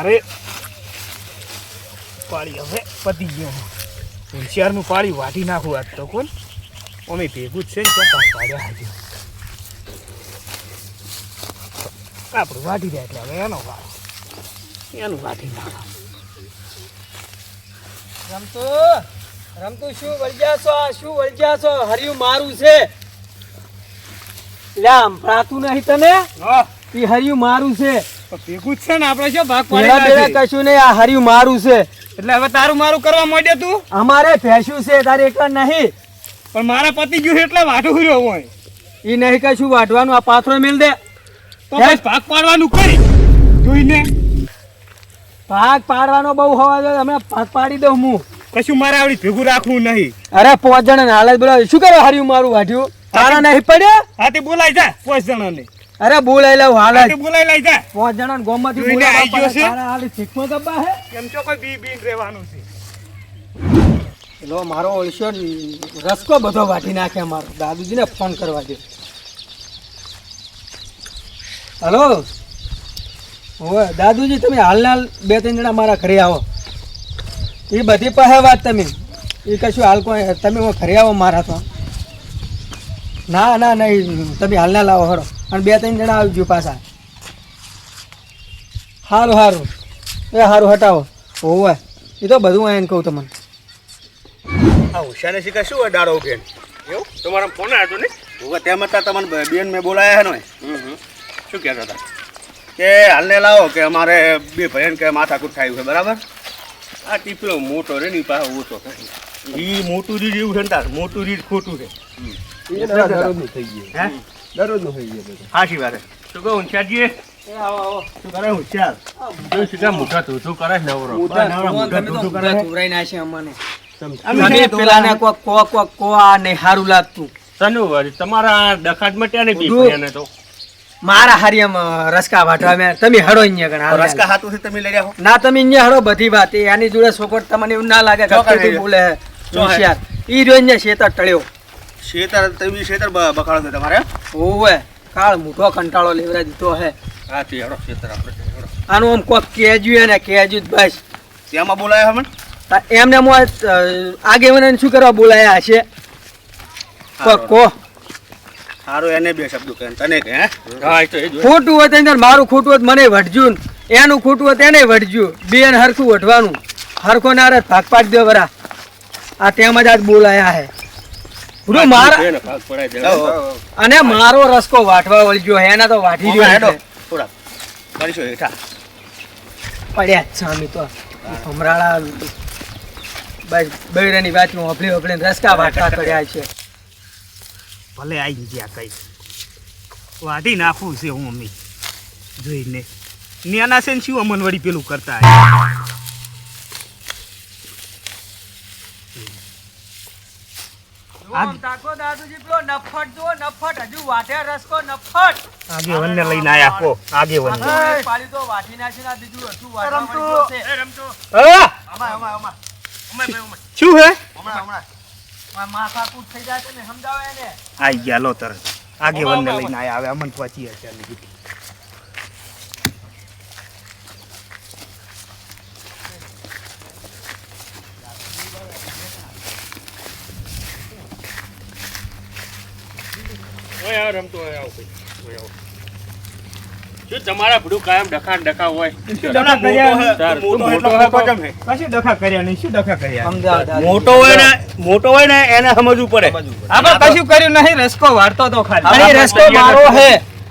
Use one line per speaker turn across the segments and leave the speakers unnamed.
મારે પાળી હવે પતી ગયો. હોશિયારનું પાળી વાટી નાખું આજ તો કોણ? અમે ભેગું જ છે ને ચોક્કસ પાડ્યા હાજર આપણું વાટી જાય એટલે હવે એનો વાળો એનું વાટી નાખો.
રમતો રમતું શું વળગ્યા છો? શું વળગ્યા છો? હરિયું મારું છે. લ્યા પ્રાતું નહીં તને? એ હર્યું મારું છે.
ભેગું જ છે ને આપણે શું ભાગ
બેલા કશું નહીં આ હરિયું મારું છે.
એટલે હવે તારું મારું કરવા માંડ્યો તું?
અમારે ભેંસું છે તારે એકલા નહીં.
પણ મારા પતિ ગયું એટલે વાટું રહ્યો હોય.
એ નહીં કશું વાઢવાનું આ પાથરો મેલ દે.
તો બસ ભાગ પાડવાનું કરી જોઈને
ભાગ પાડવાનો બહુ હોવા જોઈએ અમે ભાગ પાડી દઉં હું.
કશું મારે આવડી ભેગું રાખવું નહીં.
અરે પાંચ જણા હાલત બોલાવ. શું કરે હરિયું મારું વાઢ્યું? તારા નહીં પડ્યા?
હાથી બોલાય જા પાંચ જણાને.
અરે બોલાઈ લઉં હાલ
બોલાઈ લઈ જા
પાંચ જણા ગોમમાંથી
આઈ ગયો છે?
હાલ શીખવો દબ્બા હે?
કેમ છો? કોઈ બી બી રહેવાનું છે.
એલો મારો ઓળશો રસકો બધો વાટી નાખે મારો. દાદુજીને ફોન કરવા દે હલો? ઓય દાદુજી તમે હાલના હાલ બે ત્રણ જણા મારા ઘરે આવો. એ બધી પાસે વાત તમે. એ કશું હાલ કોઈ તમે ખરી ઘરે આવો મારા તો. ના ના નહીં તમે હાલના લાવો હરો અને બે ત્રણ જણા આવી ગયો પાછા. સારું સારું એ સારું હટાવો. ઓવે. એ તો બધું એને કહું તમને.
આ હોશિયારને શીખા શું હોય દાડો ઉઠે એવું? તમારા ફોન આવ્યો ને? હું તેમ હતા તમને બેન મેં બોલાયા હે ને શું કહેતા હતા? કે હાલને લાવો કે અમારે બે ભાઈન કે માથાકૂટ થયું છે બરાબર? આ ટીપલો મોટો રે ની પાસે ઓછો એ ઈ મોટું રીડ એવું છે ને તાર મોટું રીડ ખોટું છે.
ને
ઉધું.
બીફળિયાને તો?
મારા હારિયામ રસકા વાટવા મેં. તમે હડો અહીંયા
રસકા. હાથું તમે લઈ રહ્યા હો?
ના તમે અહીંયા હડો બધી વાત. એની જોડે છોકરો તમને એવું ના લાગે. બોલે. હોશિયાર. ઈ રહ્યો અહીંયા શેતર ટળ્યો.
શેતર તમે શેતર બકાળો છે તમારે?
ઓવે કાળ મોટો કંટાળો લેવરા દીધો હે.
હા તે હેડો શેતર આપણે હેડો.
આનું આમ કોક કેજ્યું ને કેજ્યું બસ.
તેમાં બોલાયા હમણ
એમને હું આ, અ, શું કરવા બોલાયા હશે? કો
સારું એને બે શબ્દો કહે તને કે.
ખોટું હોય તો અંદર મારું ખોટું હોત મને વઢજું એનું ખોટું હોય તેને વઢજું. બે ને હરખું વઢવાનું. હરખો ના હારે ભાગ પાડી દો બરા આ તેમ જ આજ બોલાયા હે. પૂરું મારા. અને મારો રસકો વાટવા વળજો હે એના તો વાટી
હમણાં હેડો. થોડા કરીશું હેઠા.
પડ્યા જ છે તો. ભમરાળા બસ બૈરાની વાતનું હોપલી હોપલી રસકા વાટવા કર્યા છે.
ભલે આવી ગયા કઈ. વાટી નાખું છે હું મમ્મી. જોઈને. ન્યાના છે ને શું અમન વળી પેલું કરતા આગેવનને લઈને આયા કો આગેવન. શું હે? આઈ ગયા લો તરત. આગેવનને લઈને આયા હવે અમન પહોંચી હશે
ઓય આવો રમતો હોય આવો ભાઈ. ઓય આવો. તમારા ભડું કાયમ ડખાણ ડખા હોય?
ડખા કર્યા?
મોટો
મોટો
એટલો
હે
કેમ હે?
કશું ડખા કર્યા નહીં? શું ડખા કર્યા?
મોટો હોય ને મોટો હોય ને એને સમજવું પડે.
આપણે કશું કર્યું નહીં રસ્કો વાળતો તો ખાલી.
અરે રસકો મારો હે.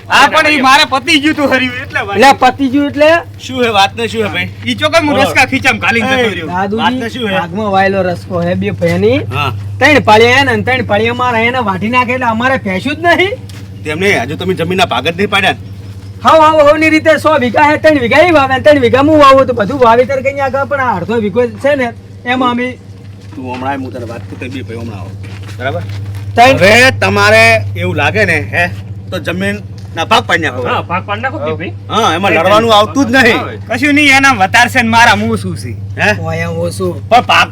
આ પણ એ મારે પતિ ગયું તું હર્યું એટલે
એટલે પતિજુ એટલે?
શું હે વાત ને શું હે ભાઈ?
ઈ ચોકન હું રસકા ખીચામ ઘાલીને જતો રહ્યો.
વાત
ને
શું હે?
ભાગમાં વાયેલો રસકો હે બે ભેની.
હા.
ત્રણ પાળિયા ને ત્રણ પાળિયા મારા એને વાટી નાખે એટલે અમારે ભેંસું જ નહીં.
તેમને હજુ તમે જમીનના ભાગ જ નહીં પાડ્યા હા
હાવ હાવ હાવની રીતે સો વીઘા હે ત્રણ વીઘા ઈ વાવે ત્રણ વીઘા હું વાવું તો બધું વાવેતર કઈ આગળ પણ આ અડધો વીઘો છે ને એમાં અમે
તું હમણાં હું તને વાત કરું બે ભાઈ હમણાં આવો. બરાબર? હવે તમારે એવું લાગે ને હે તો જમીન ના ભાગ પાડી નાખો.
હા ભાગ પાડી નાખો કે ભાઈ
હા એમાં લડવાનું આવતું જ નહીં.
કશું નહીં એના વતારશે ને મારા મું શું છે?
હે?
ઓયા શું
પણ પાક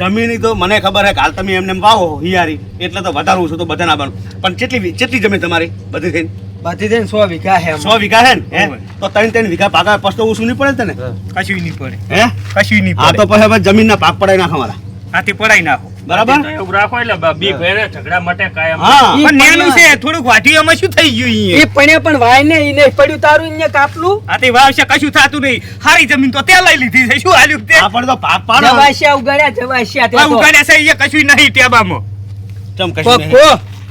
જમીન તો મને ખબર હે કાલ તમે એમને એમ વાવો હિયારી. એટલે તો વધારું છું તો બધા ના બનું પણ કેટલી કેટલી જમીન તમારી બધી થઈને?
બધી થઈને સો વીઘા હે
સો વીઘા હે ને? તો ત્રણ ત્રણ વીઘા પાકા પસ્તો તો ઓછું નહીં પડે તને?
કશું નહીં પડે.
હે?
કશું નહીં
આ તો પછી જમીનના ભાગ પડાવી નાખો મારા
આથી પડાઈ નાખો.
બરાબર?
એવું રાખો એટલે બ- બે ઝઘડા માટે કાયમ.
હા.
પણ નેનું છે થોડુંક વાટીઓમાં શું થઈ ગયું
એ પણ પણ વાય ને ઈ નહીં પડ્યું તારું અહીંયા કાપલું?
આ વાવશે કશું થતું નહીં. હારી જમીન તો તે લઈ લીધી છે શું હાલ્યું તે?
આપણે તો ભાગ પાડો.
જવાશિયા ઉગાડ્યા જવાશિયા તે.
ઉગાડ્યા છે અહીંયા કશું નહીં ટેબામાં.
ચમ કશું નહીં.
કો.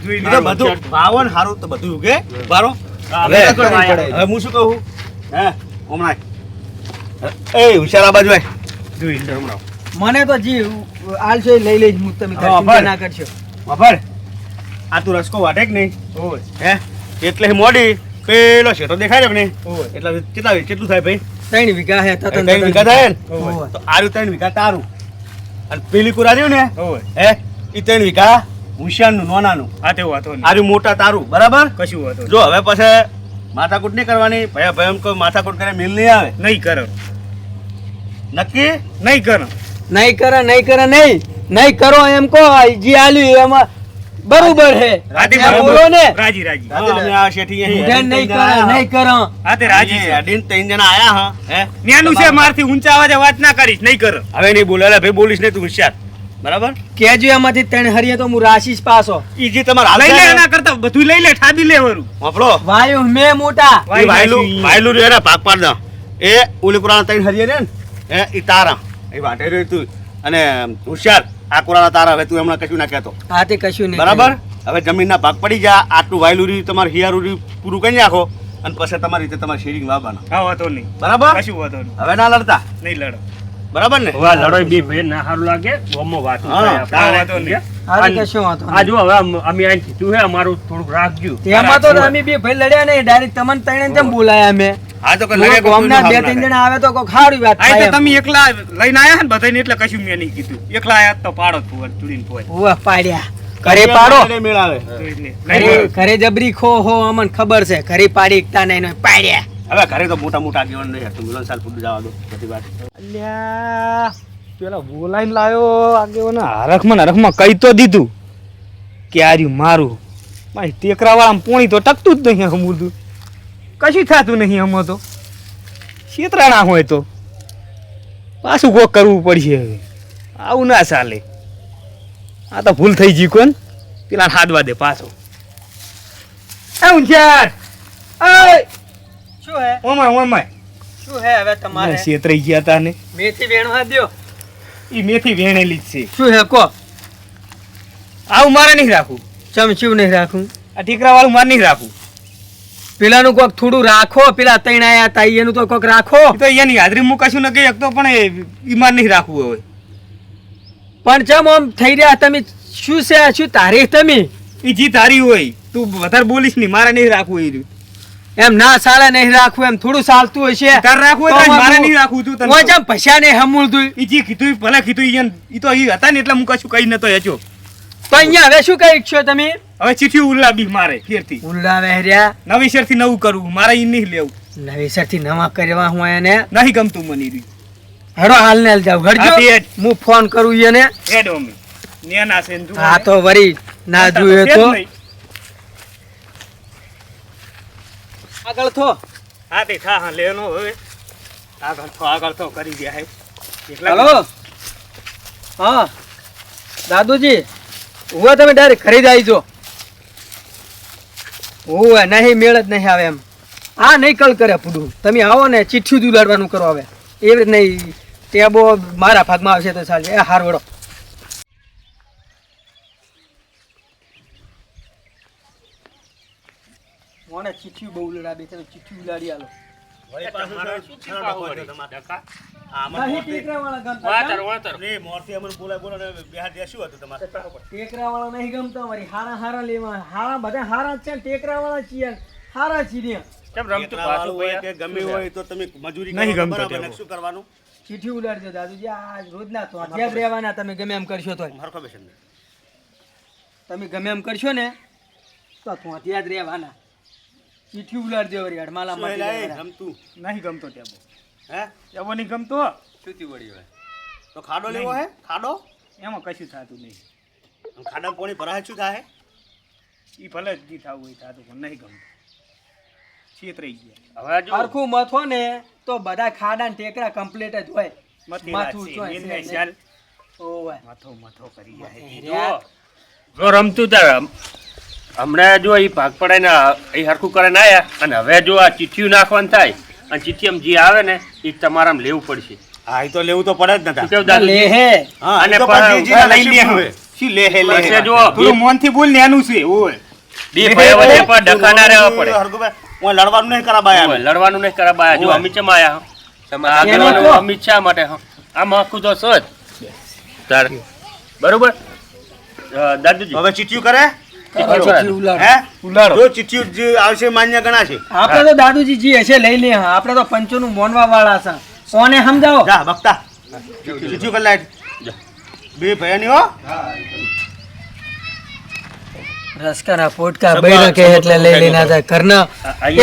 જોઈ
એ તો
લો.
બધું ભાવો ને હારું તો બધું ઉગે. બારો હવે હું શું કહું? હે હમણાં. એ હુશિયાર આ બાજુ આય.
જોઈ
હમણાં.
મને તો જી આલશો એ લઈ લઈશ હું તમે
હા,
ચિંતા. ના કરશો.
બાપડ આ તું રસકો વાટે કે નહીં? હે? એટલે મોડી પેલો શેઠો દેખાય છે એટલે નહીં?
હોય
એટલા કેટલા કેટલું થાય ભાઈ?
ત્રણ વીઘા હે તો
ત્રણ વીઘા થાય ને. તો આરું ત્રણ વીઘા તારું. અને પેલી કુરા રહ્યું ને? હે? એ ત્રણ વીઘા હુશિયારનું નોનાનું.
આ તેવું વાતો
આરું મોટા તારું બરાબર?
કશું વાતો
જો હવે પછી માથાકૂટ નહીં કરવાની ભયા ભયમ કોઈ માથાકૂટ કરે મિલ નહીં આવે.
નહીં કરો.
નક્કી?
નહીં કરો.
નહીં કરે નહીં કરે નહીં. નહીં કરો એમ કહો જે આલ્યું એમાં બરોબર. હે બોલો ને.
રાજી રાજી.
અમે આ શેઠી અહીં
નહીં કરો નહીં કરો.
આ તે રાજી છે.
અડીને ત્રણ જણા આયા હા. હે?
ન્યાનું છે મારથી ઊંચા અવાજે વાત ના કરીશ નહીં કર.
હવે નહીં બોલે લે ભાઈ બોલીશ નહીં તું હોશિયાર. બરાબર?
કેજો એમાંથી ત્રણ હરીએ તો હું રાશિસ પાસો
ઈ જે તમારે હાલ
લઈ લે એના કરતા બધું લઈ લે ઠાબી લે
આપણો
વાયુ મેં મોટા.
વાયલું. વાયલું રહ્યું ને ભાગ પાડ દો એ ઓલી કુરાના ત્રણ હરિયે ને એ ઈ તારા. એ વાટે રહ્યું તું. અને હોશિયાર આ કુરાના તારા હવે તું હમણાં કશું ના કહેતો.
હા તે કશું નહીં
બરાબર? હવે જમીનના ભાગ પડી જા આટલું વાયલું રહ્યું તમારે હિયારું રહ્યું પૂરું કરી નાખો. અને પછી તમારી રીતે તમારે શેરિંગ વાવવાના.
હા વાતો નહીં.
બરાબર?
કશું વાતો નહીં.
હવે ના લડતા?
નહીં લડો.
બરાબર ને?
આ લડોય બે ભાઈ ના સારું લાગે ગોમમાં વાત
હા,
વાતો નહીં.
હા કશું વાંધો
આ જો હવે અમે અહીં કીધું હે અમારું થોડુંક રાખજો.
તેમાં તો અમે બે ભાઈ લડ્યા નહીં ડાયરેક્ટ તમને તણે તેમ બોલાયા અમે.
હા તો કઈ લડે
ગામના બે ત્રણ જણા આવે તો કોઈ ખારી વાત થાય
તો તમે એકલા લઈને આયા ને બધાને એટલે કશું મેં નહીં કીધું. એકલા આયા તો પાડો જ ચૂડીને ફોય
ઉવા પાડ્યા. ઘરે પાડો.
મેળાવે.
ઘરે ઘરે જબરી ખો હો અમને ખબર છે. ઘરે પાડી એકતા નહીં પાડ્યા.
હવે ઘરે તો મોટા મોટા આગેવાન નહીં. હતું મિલન સાલ પૂરું જવા દો. બધી વાત.
અલ્યા પેલા બોલાઈને લાયો આગેવાન. હરખમાં હરખમાં કહી તો દીધું. કે આ રહ્યું મારું. મારી ટેકરાવાળામાં પોણી તો ટકતું જ નહીં હમુરદું કશું થતું નહીં હમો તો. છેતરાણા હોય તો. પાછું કોક કરવું પડશે હવે. આવું ના ચાલે. આ તો ભૂલ થઈ ગઈ કોણ? પેલા હાદવા દે પાછો.
શું હે?
Oh my oh my.
શું હે હવે તમારે?
છેતરાઈ ગયા તા ને.
મેથી વેણવા દ્યો.
ઈ મેથી વેણેલી જ છે.
શું હે કો?
આવું મારે નહીં રાખવું.
ચમચું નહીં રાખું.
આ ઠીકરા વાળું મારે નહીં રાખવું.
પેલાનું કોક થોડું રાખો પેલા તૈણ આયા તા એનું તો કોક રાખો.
તો એની હાજરી હું કશું ન કહી શકતો પણ ઈમાન નહીં રાખવું હોય
પણ ચમ આમ થઈ રહ્યા તમે શું છે શું તારીખ તમે?
એ જી તારી હોય તું વધારે બોલીશ નહીં મારે નહીં રાખવું એ.
એમ ના સાલે નહીં રાખવું એમ થોડું ચાલતું હશે.
તાર રાખવું હોય તો મારે નહીં રાખવું તું તને
ચમ પૈસા નહીં હમુલતું.
એ જી કીધું ભલે કીધું ઈ તો ઈ હતા ને એટલે હું કશું કહી નતો હેચો
તો અહીંયા હવે શું કહી છો તમે?
હવે ચીઠી ઉલ્લાબી મારે ફેરથી
ઉલ્લા વહેર્યા
નવીસરથી નવું કરવું મારે ઈ નહીં લેવું.
નવેસરથી નવા કરવા હું એને?
નહીં ગમતું મને રહ્યું.
હરો હાલ ને જાવ.
તે
હું ફોન કરું એને.
હેડો મે નેના સેન
હા તો વરી ના
હતા
જોઈએ
છે જ
તો આગળ થો.
હા તે થા હા લેનો હવે. આગળ થો આગળ થો કરી દે હે
હેલો. હા. દાદુજી હું તમે ડાયરેક્ટ ખરીદ આવજો હું નહીં મેળ જ નહીં આવે એમ. આ નહીં કલ કરે પૂડું. તમે આવો ને ચિઠ્ઠી જ ઉલાડવાનું કરો હવે. એવી રીત નહીં ટેબો મારા ભાગમાં આવશે તો ચાલે. એ હાર વડો મને ચિઠ્ઠી બહુ લડાવી ચિઠ્ઠી ઉલાડી આલો.
વળી પાછું
તમારે
સર,
શું
સર
ચીપાવું
ડખો
વળી?
છે તમારે.
ડખા?
આમાં
નહીં ટેકરાવાળા ગમતા
વાતર, વાતર.
નહીં, મોરથી અમને બોલાય બોલાય ને બે હાથ દે શું હતું તમારે?
ટેકરાવાળા નહીં ગમતા મારી હારા હારા લેવા હારા બધા હારા છે ટેકરાવાળા છીએ હારા છીએ.
કેમ રમતું પાછું
હોય કે ગમે હોય તો તમે મજૂરી
નહીં ગમતો
શું કરવાનું?
ચીઠી ઉડાડજો દાદુજી આ રોજના તો અધ્યાપ રહેવાના તમે ગમે એમ કરશો તો
હરખો
તમે ગમે એમ કરશો ને તો તું અધ્યાત રહેવાના. ચીઠી ઉડાડજો હડમાલા માટે
ગમતું
નહીં ગમતો ટેબો
હે?
ટેબો નહીં ગમતો
તો ખાડો લેવો હે? ખાડો?
એમાં કશું થતું નહીં.
ખાડા પોણી ભરાય શું થાય?
એ ભલે જ નહીં થવું હોય થતું પણ નહીં ગમતું. છેતરાઈ ગયા.
હવે જો
હરખું મથો ને તો બધા ખાડા ને ટેકરા કમ્પ્લીટ જ હોય. માથું.
ચાલ
ઓવે.
મથો મથો કરી જાય
જો રમતું તાર હમણાં જો એ ભાગ પડાય ને એ હરખું કરે ને આયા અને હવે જો આ ચીઠીયું નાખવાનું થાય અને ચિઠ્ઠી જે આવે ને એ તમારામાં લેવું પડશે.
હા એ તો લેવું તો પડે જ નતા
કેવું
લે હે
હા
અને
લઈ લે હવે.
શું લે હે લે
પછી
હે.
જો
થોડું મોનથી બોલ ને એનું છે ઓય.
બે ભાઈ વચ્ચે પર ડખા ના રહેવા પડે.
હું લડવાનું નહીં કરાબાય
ઓય, લડવાનું નહીં કરાબાયા જો અમિત ચમ આયા
એમાં
આગળ અમિત શા માટે આ આમ આખું તો સજ બરોબર? દાદુજી.
હવે ચીઠિયું કરે?
કરો ચિઠ્ઠી ઉલાડો.
હે?
ઉલાડો.
જો ચીઠિયું જે આવશે માન્ય ગણા છે
આપણે તો દાદુજી જે હશે લઈ લે. હા. આપણે તો પંચોનું મોનવા વાળા છે. કોને સમજાવો?
જા બકતા ચીઠિયું કરી લાય
જા.
બે ભયાની હો.
રસકાના પોટકા બૈરા કે એટલે લઈ લઈને
લો.
ઘરના.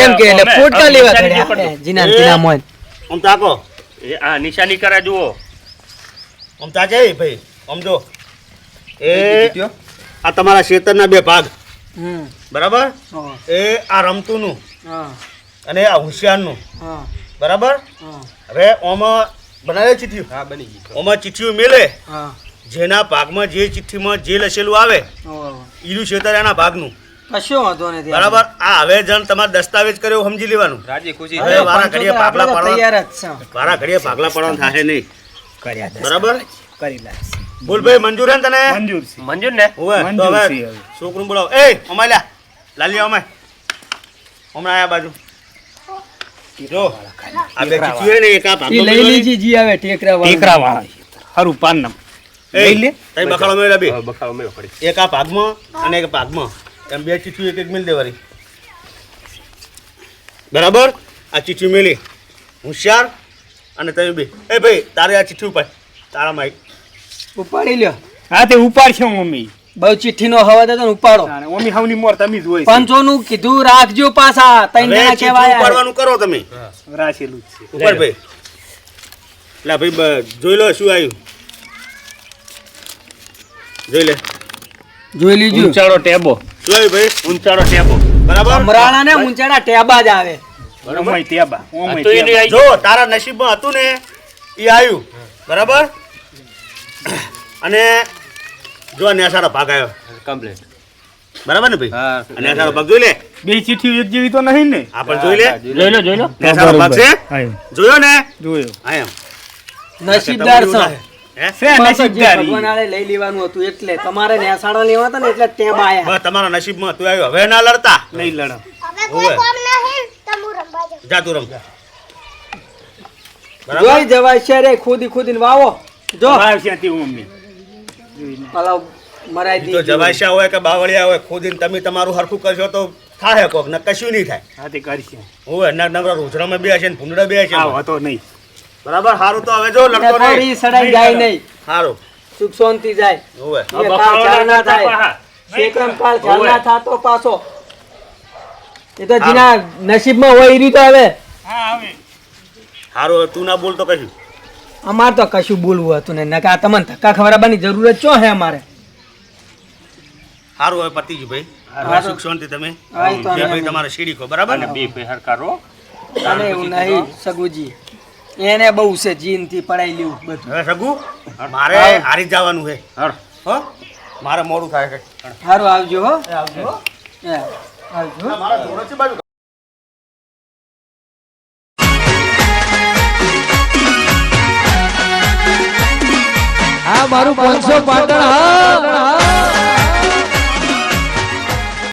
એમ કે એટલે પોટકા લેવા
નિશાની
થયા.
જે
જીના જીના મોન
આમ તાકો
આ નિશાની કરે જુઓ.
આમ તાજે ભાઈ આમ જો એ આ તમારા શેતરના બે ભાગ. બરાબર? એ આ રમતુંનું અને આ હોશિયારનું. બરાબર? હવે ઓમાં બનાવે ચીઠ્ઠીયું હા બની ગઈ. ઓમાં ચીઠ્ઠીયું મેલે. જેના ભાગમાં જે ચિઠ્ઠીમાં જે લખેલું આવે. ઈનું છેતર એના ભાગનું.
કશો વાંધો નથી
બરાબર? આ હવે જણ તમારે દસ્તાવેજ કર્યો સમજી લેવાનું.
હવે
હવે વારા ઘડીએ
ભાગલા
પાગલા પાડવા
તૈયાર જ છે.
વારા ઘડીએ ભાગલા પડવાનું થાય નહીં.
કર્યા
બરાબર?
કરી લાગશે.
બોલ ભાઈ મંજૂર હે તને?
મંજૂર છે.
મંજૂર ને?
ઓવે તો હવે છોકરું બોલાવ. એ અમાય લ્યા. લાલી અમાય હમણાં આયા બાજુ. જો. આ બે હોય ને એક આ
ઈ
ભાગમાં
લઈ. લીજી જી આવે ટેકરા વાળા
ટેકરા વાળા હરું પાન નામ. લઈ લે.
તઈ બખાડો મેલા બે.
બખાડો મેલો પડી.
એક આ ભાગમાં અને એક ભાગમાં એમ બે ચીચું એક એક મિલ દેવારી બરાબર? આ ચીઠી મેલી. હોશિયાર અને તમે બે. એ ભાઈ તારે આ ચીઠી ઉપાય તારા માઈક
ઉપાડી લ્યો.
હા તે ઉપાડશે મમ્મી.
બહુ ચિઠ્ઠીનો હવા દેતો ઉપાડો.
મમ્મી હવની મોર તમે જ હોય
પંચોનું કીધું રાખજો પાછા. તઈ
ના
કહેવાય.
ઉપાડવાનું કરો તમે.
રાખેલું છે.
ઉપાડ ભાઈ લા ભાઈ જોઈ લો શું આવ્યું. જોઈ લે.
જોઈ લીજું
ઊંચાળો ટેબો.
જોઈ ભાઈ?
ઊંચાળો ટેબો.
બરાબર?
અમરાણા ને ઊંચાડા ટેબા જ આવે.
ઓમય
ટેબા
જો તારા નસીબમાં હતું ને એ આવ્યું. બરાબર? અને જો નેસારો ભાગ આવ્યો.
કમ્પ્લીટ
બરાબર ને ભાઈ?
હા
નેસારો ભાગ જોઈ લે?
બે ચીઠી એક જેવી તો નહીં ને?
આ પણ જોઈ લે?
જોઈ લો. જોઈ લો
નેસારો ભાગ છે? જોયો ને?
જોયો.
આ એમ.
નસીબદાર છો.
હે?
છે
પાછો જે
નસીબદારી.
ભગવાન આલે લઈ લેવાનું હતું એટલે તમારે નેસાડા ને એટલે ટેબા આયા.
તમારા નસીબમાં તું આવ્યો. હવે ના લડતા?
નહીં લડો.
હવે કોઈ કામ નહીં તમુ રમવા જાવ
જા તું રમ.
જોઈ જવાય છે રે ખોદી ખોદીને વાવો. જો.
તે મમ્મી
પેલા મરાઈ
જવાશા હોય કે બાવળિયા હોય ખોદીને તમે તમારું હરખું કરશો તો થાય કોક ને કશું નહીં થાય.
હા તે કરશે
હોય ના નવરા રોજડામાં બે છે ને ભૂંડડા બે છે
આવો તો નહીં.
બરાબર? સારું તો હવે જો લડતો નહીં.
સડાઈ જાય નહીં
સારું
સુખ શાંતિ જાય.
હોય.
કાળ ના થાય. શેકરમ કાળ ખ્યાલ ના થાતો પાછો. એ તો જીના નસીબમાં હોય એ રીતે હવે.
હા આવે.
સારું તું ના બોલ તો કશું.
અમાર તો કશું બોલવું હતું ને નકા તમને ધક્કા ખવડાવવાની જરૂરત ચો હે અમારે?
સારું હવે પતિજી ભાઈ. સુખ શાંતિ તમે. બે ભાઈ તમારે શીડી ખો બરાબર? ને
બે ભાઈ હરકારો
અને એવું નહીં સગુજી. એને બહુ છે જીનથી પડાઈ લેવું બધું.
હવે સગુ મારે હારી. જવાનું છે. હો? મારે મોડું થાય છે.
સારું આવજો હો.
આવજો.
આવજો
મારા જોડે છે બાજુ.
પાંચસો પાટણ હા